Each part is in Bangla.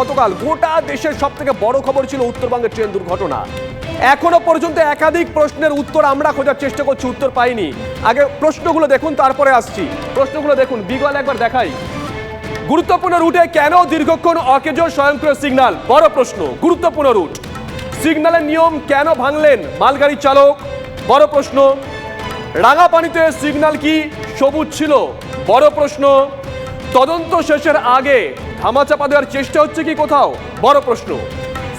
গতকাল গোটা দেশের সব থেকে বড় খবর ছিল উত্তরবঙ্গের ট্রেন দুর্ঘটনা। এখনও পর্যন্ত একাধিক প্রশ্নের উত্তর আমরা খোঁজার চেষ্টা করছি, উত্তর পাইনি। আগে প্রশ্নগুলো দেখুন, তারপরে আসছি। প্রশ্নগুলো দেখুন, বিগল একবার দেখাই। গুরুত্বপূর্ণ রুটে কেন দীর্ঘক্ষণ অকেজ স্বয়ংক্রিয় সিগন্যাল? বড় প্রশ্ন, গুরুত্বপূর্ণ রুট। সিগন্যালের নিয়ম কেন ভাঙলেন মালগাড়ির চালক? বড় প্রশ্ন, রাঙাপানিতে সিগন্যাল কি সবুজ ছিল? বড় প্রশ্ন, তদন্ত শেষের আগে ধামাচাপা দেওয়ার চেষ্টা হচ্ছে কি কোথাও? বড় প্রশ্ন।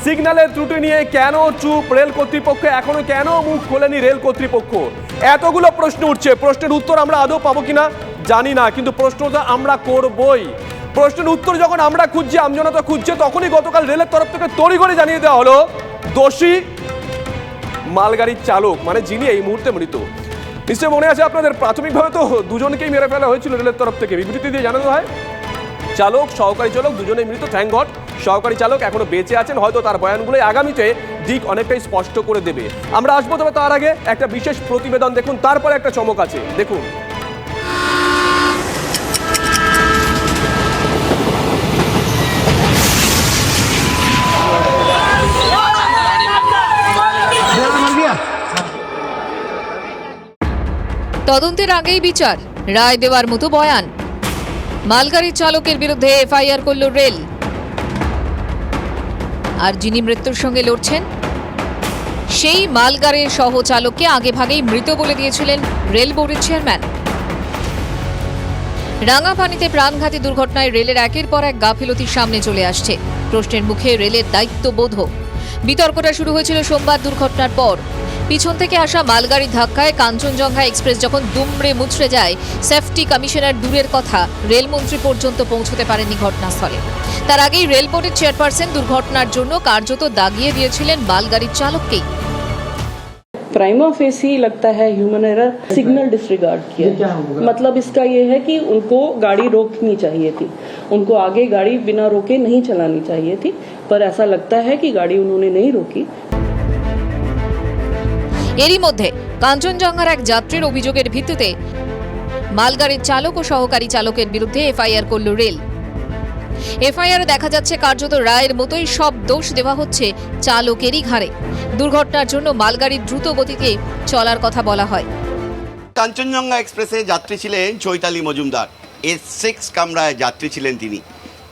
সিগন্যালের ত্রুটি নিয়ে কেন চুপ রেল কর্তৃপক্ষ? এখনও কেন মুখ খোলেনি রেল কর্তৃপক্ষ? এতগুলো প্রশ্ন উঠছে। প্রশ্নের উত্তর আমরা আদৌ পাবো কিনা জানি না, কিন্তু প্রশ্নটা আমরা করবই। প্রশ্নের উত্তর যখন আমরা খুঁজছি, আমজনতা খুঁজছে, তখনই গতকাল রেলের তরফ থেকে তড়িঘড়ি জানিয়ে দেওয়া হলো, দোষী মালগাড়ির চালক মানে যিনি এই মুহূর্তে মৃত। নিশ্চয় মনে আছে আপনাদের? প্রাথমিকভাবে তো দুজনকেই মেরে ফেলা হয়েছিল রেলের তরফ থেকে। বিবৃতি দিয়ে জানানো হয়। চালক, সহকারী চালক দুজনে মৃত গড সহকারী চালক এখনও বেঁচে আছেন, হয়তো তার বয়ানগুলোই আগামীতে দিক অনেকটাই স্পষ্ট করে দেবে। আমরা আসব তবে তার আগে একটা বিশেষ প্রতিবেদন দেখুন, তারপরে একটা চমক আছে, দেখুন। তদন্তের আগেই বিচার, রায় দেওয়ার মতো বয়ান। মালগাড়ির চালকের বিরুদ্ধে এফআইআর করল রেল। আর যিনি মৃত্যুর সঙ্গে লড়ছেন, সেই মালগাড়ির সহ চালককে আগেভাগেই মৃত বলে দিয়েছিলেন রেল বোর্ডের চেয়ারম্যান। রাঙাপানিতে প্রাণঘাতী দুর্ঘটনায় রেলের একের পর এক গাফিলতির সামনে চলে আসছে। প্রশ্নের মুখে রেলের দায়িত্ববোধ বিতর্কটা শুরু হয়েছিল সোমবার দুর্ঘটনার পর। পিছন থেকে আসা মালগাড়ির ধাক্কায় কাঞ্চনজঙ্ঘা এক্সপ্রেস যখন দুমড়ে মুচড়ে যায় সেফটি কমিশনার দূরের কথা, রেলমন্ত্রী পর্যন্ত পৌঁছতে পারেনি ঘটনাস্থলে। তার আগেই রেল বোর্ডের চেয়ারপারসন দুর্ঘটনার জন্য কার্যত দাগিয়ে দিয়েছিলেন মালগাড়ির চালককেই। प्राइमा फेस ही लगता है ह्यूमन एरर सिग्नल डिसरिगार्ड किया मतलब इसका ये है कि उनको गाड़ी रोकनी चाहिए थी उनको आगे गाड़ी बिना रोके नहीं चलानी चाहिए थी पर ऐसा लगता है कि गाड़ी उन्होंने नहीं रोकी এরই মধ্যে কাঞ্চনজঙ্ঘার এক যাত্রীর অভিযোগের ভিত্তিতে মালগাড়ির চালক ও সহকারী চালকের বিরুদ্ধে এফআইআর করল রেল এফআইআরে দেখা যাচ্ছে কার্যত রায়ের মতোই সব দোষ দেওয়া হচ্ছে চালকেরই ঘাড়ে। দুর্ঘটনার জন্য মালগাড়ির দ্রুত গতিতে চলার কথা বলা হয়। কাঞ্চনজঙ্ঘা এক্সপ্রেসে যাত্রী ছিলেন চৈতালি মজুমদার। এস সিক্স কামরায় যাত্রী ছিলেন তিনি।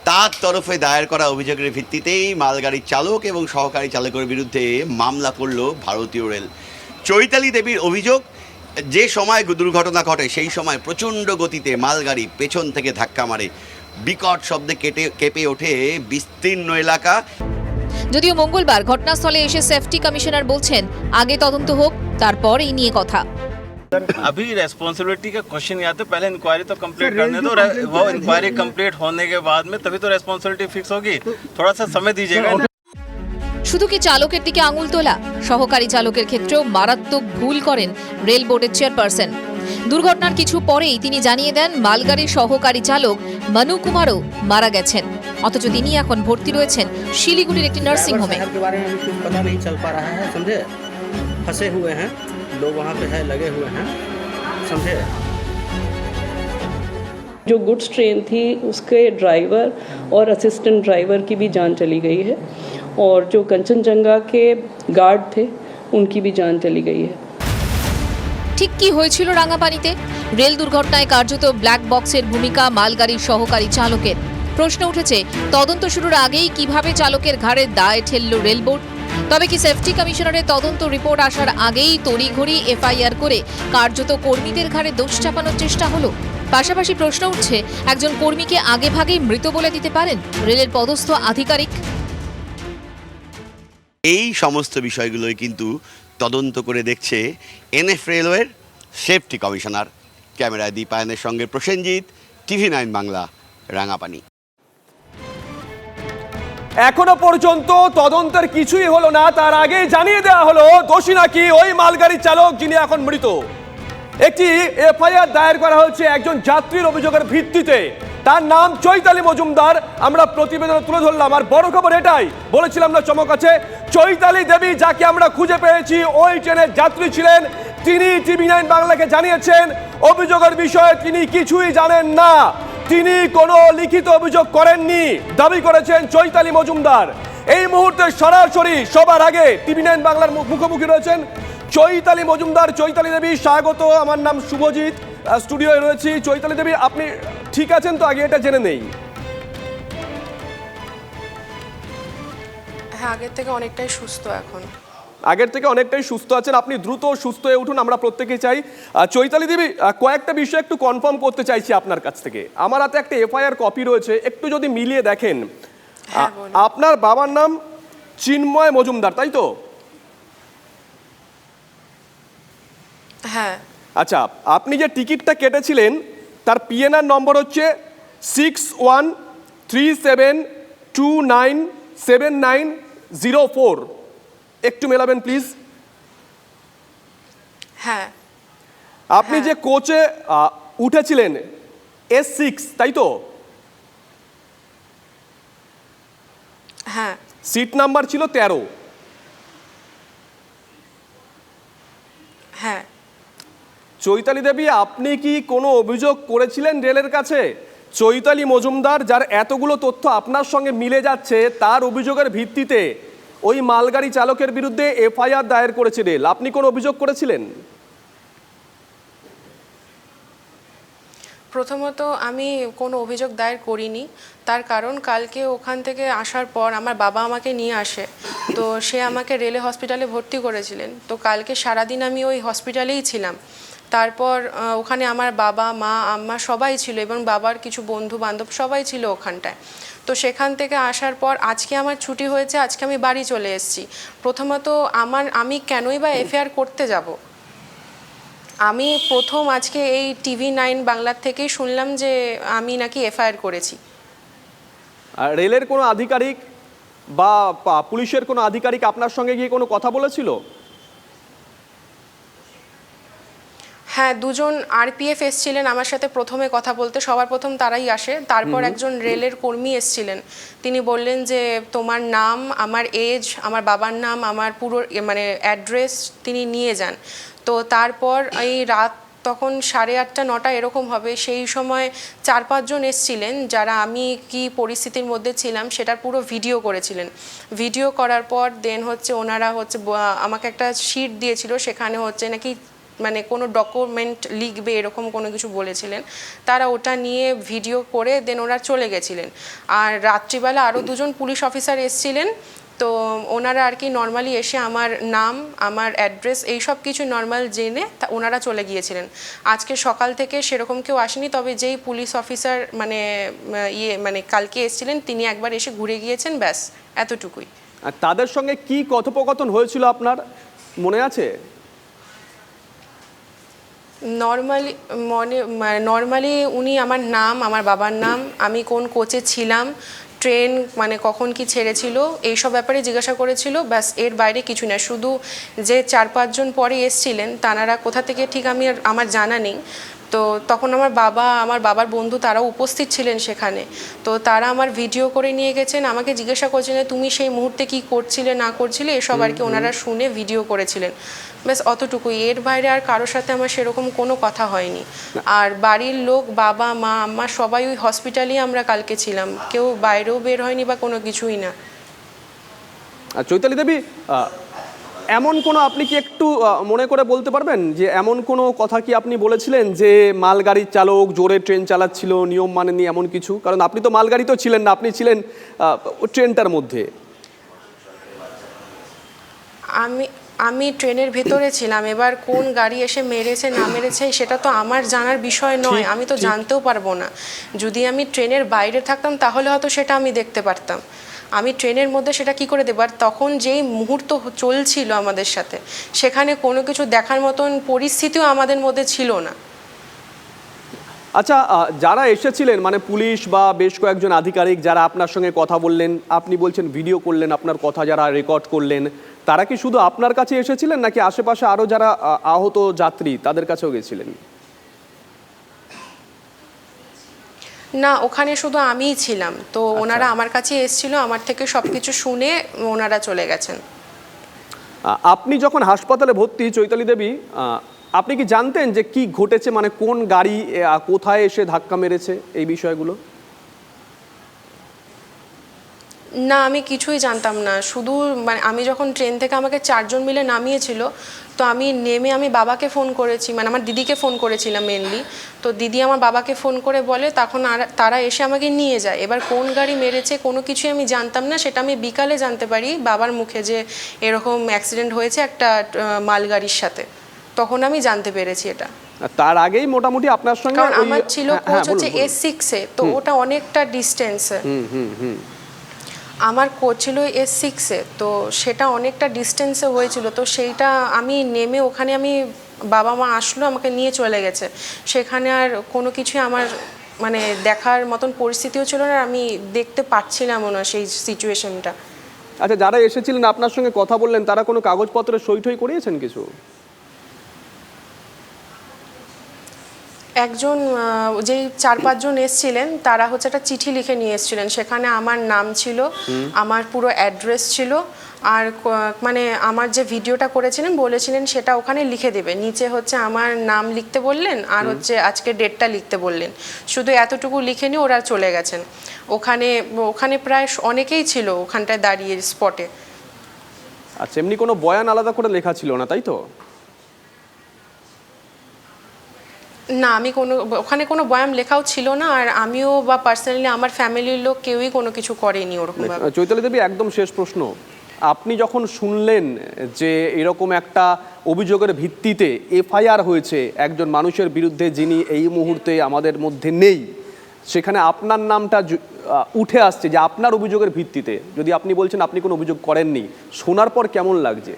তার তরফে দায়ের করা অভিযোগের ভিত্তিতেই মালগাড়ির চালক এবং সহকারী চালকের বিরুদ্ধে মামলা করল ভারতীয় রেল। চৈতালি দেবীর অভিযোগ, যে সময় দুর্ঘটনা ঘটে সেই সময় প্রচণ্ড গতিতে মালগাড়ি পেছন থেকে ধাক্কা মারে। বিকট শব্দে কেটে কেঁপে ওঠে বিস্তীর্ণ এলাকা যদিও মঙ্গলবার ঘটনাস্থলে এসে সেফটি কমিশনার বলছেন আগে তদন্ত হোক তারপর এই নিয়ে কথা अभी रेस्पॉन्सिबिलिटी का क्वेश्चन या तो पहले इंक्वायरी तो कंप्लीट करने दो रे- वो इंक्वायरी कंप्लीट होने के बाद में तभी तो रेस्पॉन्सिबिलिटी फिक्स होगी थोड़ा सा समय दीजिएगा শুধু কি চালকের দিকে আঙুল তোলা সহকারী চালকের ক্ষেত্রেও মারাত্মক ভুল করেন রেল বোর্ডের চেয়ারপারসন দুর্ঘটনার কিছু পরেই তিনি জানিয়ে দেন মালগাড়ির সহকারী চালক মনু কুমারও মারা গেছেন অথচ তিনি এখন ভর্তি রয়েছেন শিলিগুড়ির একটি নার্সিং হোমে शहर के बारे में अभी कुछ पता नहीं चल पा रहा है समझे फंसे हुए हैं लोग वहाँ पे है लगे हुए हैं समझे जो गुड्स ट्रेन थी उसके ड्राइवर और असिस्टेंट ड्राइवर की भी जान चली गई है और जो कंचनजंगा के गार्ड थे उनकी भी जान चली गई है ঠিক কি হয়েছিল রাঙাপানিতে? রেল দুর্ঘটনায় কার্যত ব্ল্যাক বক্সের ভূমিকা মালগাড়ির সহকারী চালকের। প্রশ্ন উঠেছে, তদন্ত শুরুর আগেই কীভাবে চালকের ঘাড়ে দায় ঠেলল রেল বোর্ড তবে কি সেফটি কমিশনারের তদন্ত রিপোর্ট আসার আগেই তড়িঘড়ি এফআইআর করে কার্যত কর্মীদের ঘাড়ে দোষ চাপানোর চেষ্টা হলো? পাশাপাশি প্রশ্ন উঠছে, একজন কর্মীকে আগেভাগেই মৃত বলে দিতে পারেন রেলের পদস্থ আধিকারিক? এই সমস্ত বিষয়গুলোই কিন্তু তদন্ত করে দেখছে এনএফ রেলওয়ের সেফটি কমিশনার। ক্যামেরায় দীপায়নের সঙ্গে প্রসেনজিৎ, টিভি নাইন বাংলা, রাঙাপানি। এখনও পর্যন্ত তদন্তের কিছুই হলো না, তার আগে জানিয়ে দেওয়া হলো, দোষী নাকি ওই মালগাড়ির চালক যিনি এখন মৃত। একটি এফআইআর দায়ের করা হয়েছে একজন যাত্রীর অভিযোগের ভিত্তিতে। তার নাম চৈতালি মজুমদার। আমরা প্রতিবেদনে তুলে ধরলাম, আর বড় খবর এটাই। বলেছিলাম না চমক আছে। চৈতালি দেবী যাকে আমরা খুঁজে পেয়েছি, ওই ট্রেনের যাত্রী ছিলেন। তিনি টিভি নাইন বাংলাকে জানিয়েছেন, অভিযোগের বিষয়ে তিনি কিছুই জানেন না। তিনি কোনো লিখিত অভিযোগ করেননি, দাবি করেছেন চৈতালি মজুমদার। এই মুহূর্তে সরাসরি সবার আগে টিভি নাইন বাংলার মুখ- মুখোমুখি রয়েছেন চৈতালি মজুমদার। চৈতালি দেবী, স্বাগত। আমার নাম শুভজিৎ। স্টুডিওয়ে রয়েছি। চৈতালি দেবী, আপনি ঠিক আছেন তো? আগে এটা জেনে নেই। হ্যাঁ আগের থেকে অনেকটাই সুস্থ এখন। আগের থেকে অনেকটাই সুস্থ আছেন। আপনি দ্রুত সুস্থ হয়ে উঠুন আমরা প্রত্যেকেই চাই। চৈতালি দেবী কয়েকটা বিষয় একটু কনফার্ম করতে চাইছি আপনার কাছ থেকে। আমার হাতে একটা এফআইআর কপি রয়েছে একটু যদি মিলিয়ে দেখেন। হ্যাঁ। আপনার বাবার নাম চিন্ময় মজুমদার তাই তো? হ্যাঁ। আচ্ছা আপনি যে টিকিটটা কেটেছিলেন তার পিএনআর নম্বর হচ্ছে six one three seven two nine seven nine zero four একটু মেলাবেন প্লিজ হ্যাঁ। আপনি যে কোচে উঠেছিলেন এস সিক্স তাই তো? হ্যাঁ। সিট নাম্বার ছিল তেরো। হ্যাঁ। চৈতালি দেবী, আপনি কি কোনো অভিযোগ করেছিলেন রেলের কাছে? চৈতালি মজুমদার, যার এতগুলো তথ্য আপনার সঙ্গে মিলে যাচ্ছে, তার অভিযোগের ভিত্তিতে ওই মালগাড়ি চালকের বিরুদ্ধে এফআইআর দায়ের করেছে রেল। আপনি কোনো অভিযোগ করেছিলেন? প্রথমত আমি কোনো অভিযোগ দায়ের করিনি। তার কারণ, কালকে ওখান থেকে আসার পর আমার বাবা আমাকে নিয়ে আসে। তো সে আমাকে রেলে হসপিটালে ভর্তি করেছিলেন। তো কালকে সারাদিন আমি ওই হসপিটালেই ছিলাম। তারপর ওখানে আমার বাবা, মা, আম্মা সবাই ছিল এবং বাবার কিছু বন্ধু বান্ধব সবাই ছিল ওখানটায়। তো সেখান থেকে আসার পর আজকে আমার ছুটি হয়েছে, আজকে আমি বাড়ি চলে এসেছি। প্রথমত আমার, আমি কেনই বা এফআইআর করতে যাব? আমি প্রথম আজকে এই টিভি নাইন বাংলার থেকেই শুনলাম যে আমি নাকি এফআইআর করেছি। রেলের কোনো আধিকারিক বা পুলিশের কোনো আধিকারিক আপনার সঙ্গে গিয়ে কোনো কথা বলেছিল? হ্যাঁ দুজন আরপিএফ এসছিলেন আমার সাথে প্রথমে কথা বলতে। সবার প্রথম তারাই আসে। তারপর একজন রেলের কর্মী এসছিলেন। তিনি বললেন যে তোমার নাম আমার এজ আমার বাবার নাম আমার পুরো মানে অ্যাড্রেস তিনি নিয়ে যান। তো তারপর এই রাত তখন সাড়ে আটটা নটা এরকম হবে। সেই সময় চার পাঁচজন এসছিলেন যারা আমি কি পরিস্থিতির মধ্যে ছিলাম সেটার পুরো ভিডিও করেছিলেন। ভিডিও করার পর দেন হচ্ছে ওনারা হচ্ছে আমাকে একটা শিট দিয়েছিল। সেখানে হচ্ছে নাকি মানে কোনো ডকুমেন্ট লিখবে, এরকম কোনো কিছু বলেছিলেন। তারা ওটা নিয়ে ভিডিও করে দেন ওরা চলে গেছিলেন। আর রাত্রিবেলা আরও দুজন পুলিশ অফিসার এসছিলেন। তো ওনারা আর কি নর্মালি এসে আমার নাম, আমার অ্যাড্রেস এই সব কিছু নর্মাল জেনে ওনারা চলে গিয়েছিলেন। আজকে সকাল থেকে সেরকম কেউ আসেনি, তবে যেই পুলিশ অফিসার মানে ইয়ে মানে কালকে এসেছিলেন, তিনি একবার এসে ঘুরে গিয়েছেন, ব্যাস, এতটুকুই। আর তাদের সঙ্গে কি কথোপকথন হয়েছিল আপনার? মনে আছে? নর্মালি মনে নর্মালি উনি আমার নাম, আমার বাবার নাম, আমি কোন কোচে ছিলাম ট্রেন মানে কখন কি ছেড়েছিল, এইসব ব্যাপারে জিজ্ঞাসা করেছিল, ব্যাস এর বাইরে কিছু না। শুধু যে চার পাঁচজন পরে এসছিলেন, তানারা কোথা থেকে ঠিক আমি আমার জানা নেই। তো তখন আমার বাবা আমার বাবার বন্ধু তারাও উপস্থিত ছিলেন সেখানে। তো তারা আমার ভিডিও করে নিয়ে গেছেন আমাকে জিজ্ঞাসা করছেন যে তুমি সেই মুহূর্তে কি করছিলে না করছিলে? এসব আর কি ওনারা শুনে ভিডিও করেছিলেন। ব্যাস অতটুকুই। এর বাইরে আর কারোর সাথে আমার সেরকম কোনো কথা হয়নি। আর বাড়ির লোক বাবা মা আম্মা সবাই ওই হসপিটালেই আমরা কালকে ছিলাম। কেউ বাইরেও বের হয়নি বা কোনো কিছুই না। আর চৈতালি দেবী এমন কোনো আপনি কি একটু মনে করে বলতে পারবেন যে এমন কোনো কথা কি আপনি বলেছিলেন যে মালগাড়ির চালক জোরে ট্রেন চালাচ্ছিল নিয়ম মানেনি এমন কিছু? কারণ আপনি তো মালগাড়িতেও ছিলেন না আপনি ছিলেন ট্রেনটার মধ্যে। আমি আমি ট্রেনের ভেতরে ছিলাম। এবার কোন গাড়ি এসে মেরেছে না মেরেছে সেটা তো আমার জানার বিষয় নয়। আমি তো জানতেও পারব না। যদি আমি ট্রেনের বাইরে থাকতাম তাহলে হয়তো সেটা আমি দেখতে পারতাম। আমি ট্রেনের মধ্যে সেটা কি করে দেবো? আর তখন যেই মুহূর্ত চলছিল আমাদের সাথে, সেখানে কোনো কিছু দেখার মতন পরিস্থিতিও আমাদের মধ্যে ছিল না। আচ্ছা যারা এসেছিলেন মানে পুলিশ বা বেশ কয়েকজন আধিকারিক যারা আপনার সঙ্গে কথা বললেন, আপনি বলছেন ভিডিও করলেন, আপনার কথা যারা রেকর্ড করলেন, তারা কি শুধু আপনার কাছে এসেছিলেন নাকি আশেপাশে আরও যারা আহত যাত্রী তাদের কাছেও গেছিলেন? না ওখানে শুধু আমিই ছিলাম। তো ওনারা আমার কাছে এসেছিল আমার থেকে সব কিছু শুনে ওনারা চলে গেছেন। আপনি যখন হাসপাতালে ভর্তি চৈতালি দেবী আপনি কি জানতেন যে কি ঘটেছে মানে কোন গাড়ি কোথায় এসে ধাক্কা মেরেছে এই বিষয়গুলো? না আমি কিছুই জানতাম না। শুধু মানে আমি যখন ট্রেন থেকে আমাকে চারজন মিলে নামিয়েছিল তো আমি নেমে আমি বাবাকে ফোন করেছি মানে আমার দিদিকে ফোন করেছিলাম মেনলি তো দিদি আমার বাবাকে ফোন করে বলে তখন আর- তারা এসে আমাকে নিয়ে যায়। এবার কোন গাড়ি মেরেছে কোনো কিছুই আমি জানতাম না। সেটা আমি বিকালে জানতে পারি বাবার মুখে যে এরকম অ্যাক্সিডেন্ট হয়েছে একটা মালগাড়ির সাথে। তখন আমি জানতে পেরেছি এটা। তার আগেই মোটামুটি আপনার সঙ্গে আমার ছিল হ্যাঁ, হ্যাঁ, কোচ হচ্ছে। এস সিক্সে তো ওটা অনেকটা ডিস্টেন্সে আমার কোচ ছিল এস সিক্সে তো সেটা অনেকটা ডিস্টেন্সে হয়েছিল। তো সেইটা আমি নেমে ওখানে আমি বাবা মা আসলো, আমাকে নিয়ে চলে গেছে। সেখানে আর কোনো কিছুই আমার মানে দেখার মতন পরিস্থিতিও ছিল না আমি দেখতে পাচ্ছিলাম না সেই সিচুয়েশনটা আচ্ছা যারা এসেছিলেন, আপনার সঙ্গে কথা বললেন, তারা কোনো কাগজপত্রে সই টই করিয়েছেন কিছু? একজন যেই চার পাঁচজন এসছিলেন তারা হচ্ছে একটা চিঠি লিখে নিয়ে এসেছিলেন। সেখানে আমার নাম ছিল আমার পুরো অ্যাড্রেস ছিল আর মানে আমার যে ভিডিওটা করেছিলেন বলেছিলেন সেটা ওখানে লিখে দেবে। নিচে হচ্ছে আমার নাম লিখতে বললেন আর হচ্ছে আজকে ডেটটা লিখতে বললেন। শুধু এতটুকু লিখে নিয়ে ওরা চলে গেছেন। ওখানে ওখানে প্রায় অনেকেই ছিল ওখানটায় দাঁড়িয়ে স্পটে আচ্ছা এমনি কোনো বয়ান আলাদা করে লেখা ছিল না তাই তো? না আমি কোনো ওখানে কোনো বয়াম লেখাও ছিল না আর আমিও বা পার্সোনালি আমার ফ্যামিলির লোক কেউই কোনো কিছু করেনি ওরকম চৈতালি দেবী একদম শেষ প্রশ্ন। আপনি যখন শুনলেন যে এরকম একটা অভিযোগের ভিত্তিতে এফআইআর হয়েছে একজন মানুষের বিরুদ্ধে যিনি এই মুহূর্তে আমাদের মধ্যে নেই সেখানে আপনার নামটা উঠে আসছে যে আপনার অভিযোগের ভিত্তিতে। যদি আপনি বলছেন আপনি কোনো অভিযোগ করেননি শোনার পর কেমন লাগছে?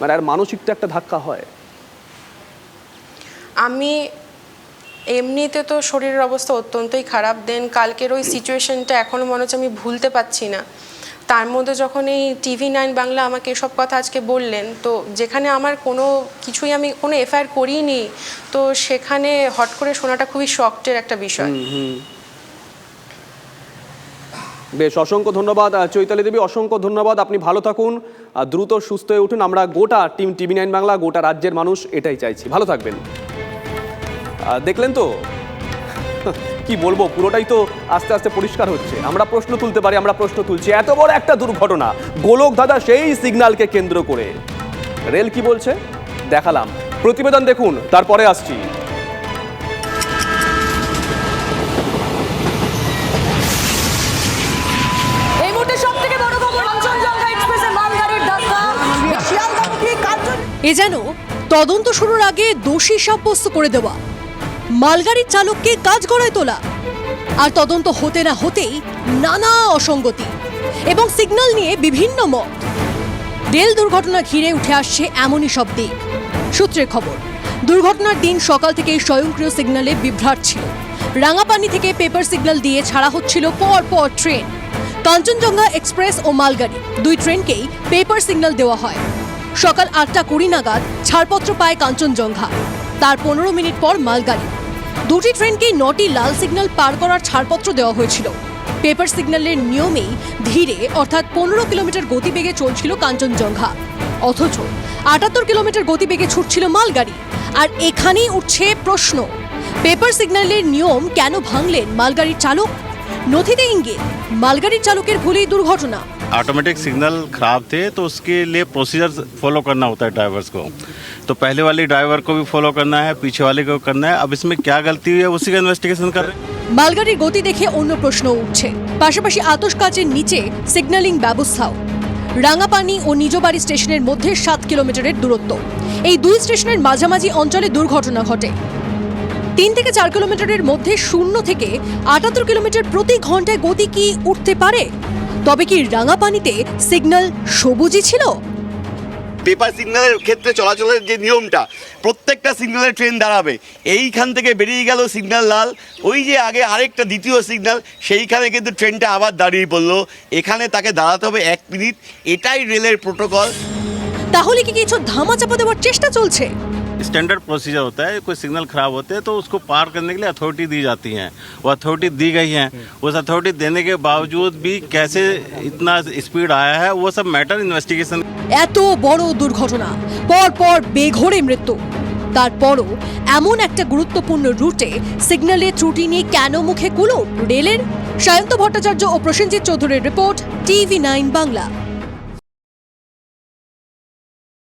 মানে আর মানসিক তো একটা ধাক্কা হয়। আমি এমনিতে তো শরীরের অবস্থা অত্যন্তই খারাপ দেন কালকের ওই সিচুয়েশনটা এখনও মনে হচ্ছে আমি ভুলতে পারছি না। তার মধ্যে যখন এই টিভি নাইন বাংলা আমাকে এসব কথা আজকে বললেন, তো যেখানে আমার কোনো কিছুই আমি কোনো এফআইআর করিনি, তো সেখানে হট করে শোনাটা খুবই শক্টের একটা বিষয়। বেশ, অসংখ্য ধন্যবাদ চৈতালি দেবী, অসংখ্য ধন্যবাদ, আপনি ভালো থাকুন দ্রুত সুস্থ হয়ে উঠুন। আমরা গোটা টিম টিভি নাইন বাংলা, গোটা রাজ্যের মানুষ এটাই চাইছি। ভালো থাকবেন। দেখলেন তো? কি বলব পুরোটাই তো আস্তে আস্তে পরিষ্কার হচ্ছে। আমরা প্রশ্ন তুলতে পারি আমরা প্রশ্ন তুলছি। এত বড় একটা দুর্ঘটনা গোলক দাদা সেই সিগন্যালকে কেন্দ্র করে। রেল কি বলছে? দেখালাম। প্রতিবেদন দেখুন তারপরে আসছি। এ যেন তদন্ত শুরুর আগে দোষী সাব্যস্ত করে দেওয়া। মালগাড়ির চালককে কাজ গড়ায় তোলা। আর তদন্ত হতে না হতেই নানা অসঙ্গতি এবং সিগন্যাল নিয়ে বিভিন্ন মত। রেল দুর্ঘটনা ঘিরে উঠে আসছে এমনই সব দিক। সূত্রের খবর, দুর্ঘটনার দিন সকাল থেকে স্বয়ংক্রিয় সিগন্যালে বিভ্রাট ছিল। রাঙাপানি থেকে পেপার সিগন্যাল দিয়ে ছাড়া হচ্ছিল পর পর ট্রেন। কাঞ্চনজঙ্ঘা এক্সপ্রেস ও মালগাড়ি দুই ট্রেনকেই পেপার সিগন্যাল দেওয়া হয়। সকাল আটটা কুড়ি নাগাদ ছাড়পত্র পায় কাঞ্চনজঙ্ঘা। তার পনেরো মিনিট পর মালগাড়ি। দুটি ট্রেনকেই নটি লাল সিগন্যাল পার করার ছাড়পত্র দেওয়া হয়েছিল। পেপার সিগন্যালের নিয়মেই ধীরে, অর্থাৎ পনেরো কিলোমিটার গতিবেগে চলছিল কাঞ্চনজঙ্ঘা। অথচ আটাত্তর কিলোমিটার গতিবেগে ছুটছিল মালগাড়ি। আর এখানেই উঠছে প্রশ্ন, পেপার সিগন্যালের নিয়ম কেন ভাঙলেন মালগাড়ির চালক? নথিতে ইঙ্গিত, মালগাড়ির চালকের ভুলেই দুর্ঘটনা। ऑटोमेटिक सिग्नल खराब थे तो उसके लिए प्रोसीजर फॉलो करना होता है ड्राइवर्स को तो पहले वाले ड्राइवर को भी फॉलो करना है पीछे वाले को करना है अब इसमें क्या गलती हुई है उसी का इन्वेस्टिगेशन कर रहे हैं মালগাড়ির গতি দেখে অন্য প্রশ্ন উঠছে পাশাপাশি আতস কাচের নিচে সিগন্যালিং ব্যবস্থাও রাঙাপানি ও নিজবাড়ি স্টেশনের মধ্যে সাত কিলোমিটারের দূরত্ব এই দুই স্টেশনের মাঝামাঝি অঞ্চলে দুর্ঘটনা ঘটে তিন থেকে চার কিলোমিটারের মধ্যে শূন্য থেকে আটাত্তর কিলোমিটার প্রতি ঘন্টায় গতি কি উঠতে পারে তবে কি রাঙাপানিতে সিগন্যাল সবুজই ছিল? পেপার সিগন্যালের ক্ষেত্রে চলাচলের যে নিয়মটা প্রত্যেকটা সিগন্যালে ট্রেন দাঁড়াবে। এইখান থেকে বেরিয়ে গেল সিগন্যাল লাল। ওই যে আগে আরেকটা দ্বিতীয় সিগন্যাল সেইখানে কিন্তু ট্রেনটা আবার দাঁড়িয়ে পড়ল। এখানে তাকে দাঁড়াতে হবে এক মিনিট। এটাই রেলের প্রোটোকল তাহলে কি কিছু ধামাচাপা দেওয়ার চেষ্টা চলছে? स्टैंडर्ड प्रोसीजर होता है कोई सिग्नल खराब होते हैं तो उसको पार करने के लिए अथॉरिटी दी जाती है वो अथॉरिटी दी गई है उस अथॉरिटी देने के बावजूद भी कैसे इतना स्पीड आया है वो सब मैटर इन्वेस्टिगेशन এত বড় দুর্ঘটনা পর পর বেঘোরে মৃত্যু তারপরও এমন একটা গুরুত্বপূর্ণ রুটে সিগন্যালের ত্রুটি নিয়ে কেন মুখে কুলো রেলের সায়ন্ত ভট্টাচার্য ও প্রসেনজিৎ চৌধুরীর রিপোর্ট টিভি নাইন বাংলা